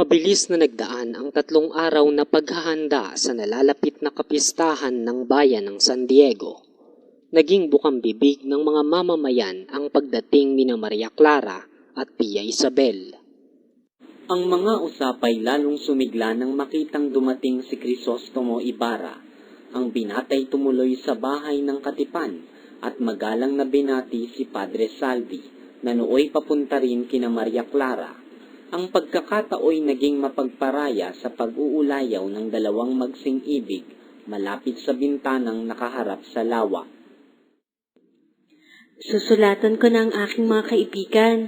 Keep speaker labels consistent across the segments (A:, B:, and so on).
A: Mabilis na nagdaan ang tatlong araw na paghahanda sa nalalapit na kapistahan ng bayan ng San Diego. Naging bukang bibig ng mga mamamayan ang pagdating ni Maria Clara at Pia Isabel. Ang mga usapay lalong sumigla nang makitang dumating si Crisostomo Ibarra. Ang binatay tumuloy sa bahay ng katipan at magalang na binati si Padre Salvi na nooy papunta rin kina Maria Clara. Ang pagkakatao'y naging mapagparaya sa pag-uulayaw ng dalawang magsing ibig malapit sa bintanang nakaharap sa lawa.
B: Susulatan ko na ang aking mga kaibigan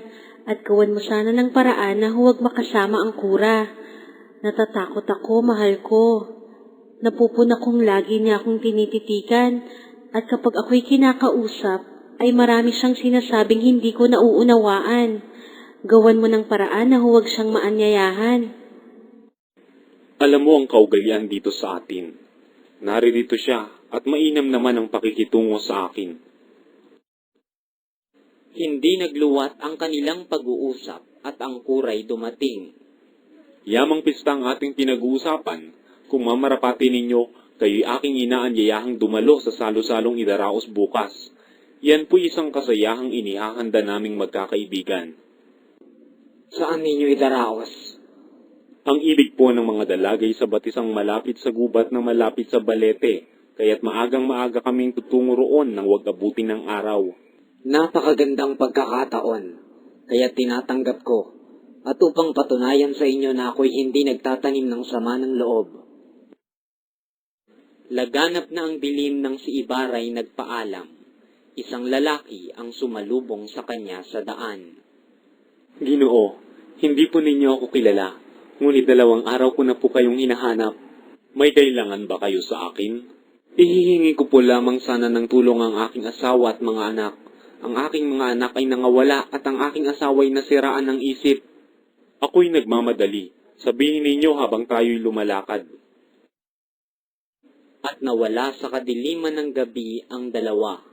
B: at gawan mo sana ng paraan na huwag makasama ang kura. Natatakot ako, mahal ko. Napupuna kong lagi niya akong tinititikan at kapag ako'y kinakausap, ay marami siyang sinasabing hindi ko nauunawaan. Gawan mo ng paraan na huwag siyang maanyayahan.
C: Alam mo ang kaugalian dito sa atin. Naririto siya at mainam naman ang pakikitungo sa akin.
A: Hindi nagluwat ang kanilang pag-uusap at ang kuray dumating.
C: Yamang pista ang ating pinag-uusapan. Kung mamarapati ninyo, kayo'y aking inaanyayahang dumalo sa salo-salong idaraos bukas. Yan po isang kasayahang inihahanda naming magkakaibigan.
A: Saan ninyo idaraos?
C: Ang ibig po ng mga dalagay sa batisang malapit sa gubat na malapit sa balete, kaya't maagang maaga kaming tutungo roon nang wag abutin ng araw.
A: Napakagandang pagkakataon, kaya tinatanggap ko. At upang patunayan sa inyo na ako'y hindi nagtatanim ng sama ng loob. Laganap na ang dilim ng si Ibaray nagpaalam. Isang lalaki ang sumalubong sa kanya sa daan.
C: Ginoo, hindi po ninyo ako kilala, ngunit dalawang araw ko na po kayong hinahanap. May kailangan ba kayo sa akin? Ihihingi ko po lamang sana ng tulong ang aking asawa at mga anak. Ang aking mga anak ay nangawala at ang aking asawa ay nasiraan ng isip. Ako'y nagmamadali. Sabihin ninyo habang tayo'y lumalakad.
A: At nawala sa kadiliman ng gabi ang dalawa.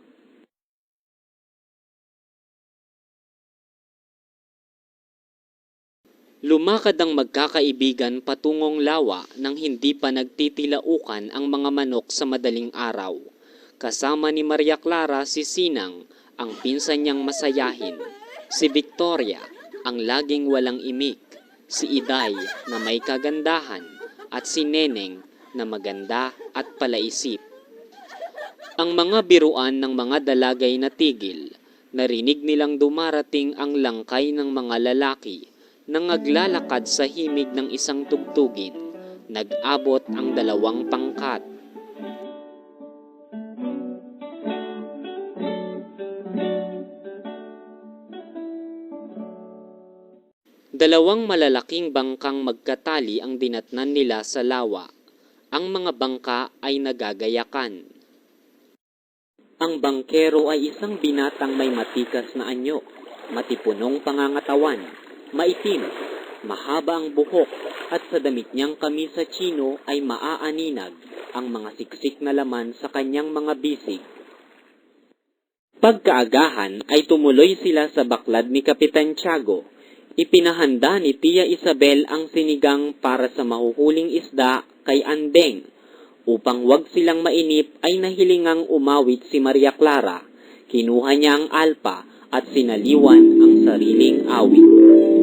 A: Lumakad ang magkakaibigan patungong lawa nang hindi pa nagtitilaukan ang mga manok sa madaling araw. Kasama ni Maria Clara si Sinang, ang pinsan niyang masayahin, si Victoria, ang laging walang imik, si Iday na may kagandahan, at si Neneng na maganda at palaisip. Ang mga biruan ng mga dalagay na tigil, narinig nilang dumarating ang langkay ng mga lalaki nang naglalakad sa himig ng isang tugtugin. Nag-abot ang dalawang pangkat. Dalawang malalaking bangkang magkatali ang dinatnan nila sa lawa. Ang mga bangka ay nagagayakan. Ang bangkero ay isang binatang may matikas na anyo, matipunong pangangatawan, maitim, mahaba ang buhok, at sa damit niyang kamisa chino ay maaaninag ang mga siksik na laman sa kanyang mga bisig. Pagkaagahan ay tumuloy sila sa baklad ni Kapitan Tiago. Ipinahanda ni Tia Isabel ang sinigang para sa mahuhuling isda kay Andeng. Upang wag silang mainip ay nahilingang umawit si Maria Clara. Kinuha niya ang alpa at sinaliwan ang sariling awit.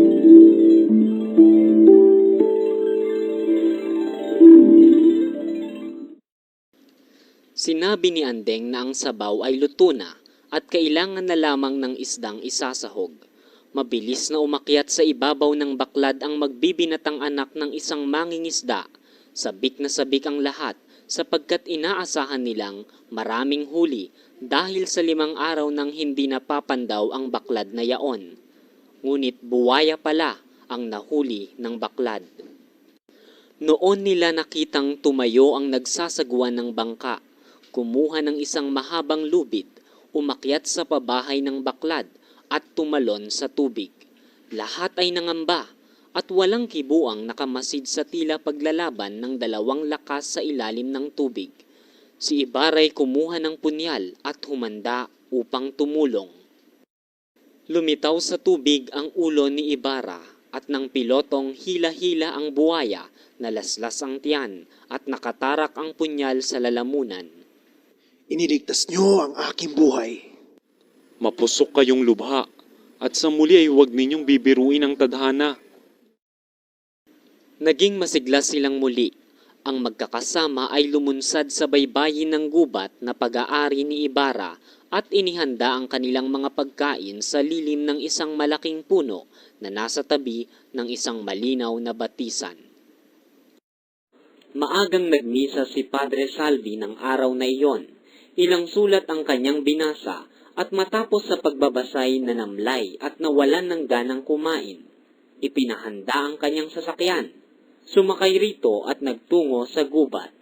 A: Sinabi ni Andeng na ang sabaw ay luto na at kailangan na lamang ng isdang isasahog. Mabilis na umakyat sa ibabaw ng baklad ang magbibinatang anak ng isang mangingisda. Sabik na sabik ang lahat sapagkat inaasahan nilang maraming huli dahil sa limang araw nang hindi napapandaw ang baklad na yaon. Ngunit buwaya pala ang nahuli ng baklad. Noon nila nakitang tumayo ang nagsasagwan ng bangka, kumuha ng isang mahabang lubid, umakyat sa pabahay ng baklad at tumalon sa tubig. Lahat ay nangamba at walang kibuang nakamasid sa tila paglalaban ng dalawang lakas sa ilalim ng tubig. Si Ibaray kumuha ng punyal at humanda upang tumulong. Lumitaw sa tubig ang ulo ni Ibarra at ng pilotong hila-hila ang buwaya, nalaslas ang tiyan at nakatarak ang punyal sa lalamunan.
D: Iniligtas niyo ang aking buhay.
C: Mapusok kayong lubha, at sa muli ay huwag ninyong bibiruin ang tadhana.
A: Naging masigla silang muli. Ang magkakasama ay lumunsad sa baybayin ng gubat na pag-aari ni Ibarra at inihanda ang kanilang mga pagkain sa lilim ng isang malaking puno na nasa tabi ng isang malinaw na batisan. Maagang nagmisa si Padre Salvi ng araw na iyon. Ilang sulat ang kanyang binasa at matapos sa pagbabasay na namlay at nawalan ng ganang kumain. Ipinahanda ang kanyang sasakyan. Sumakay rito at nagtungo sa gubat.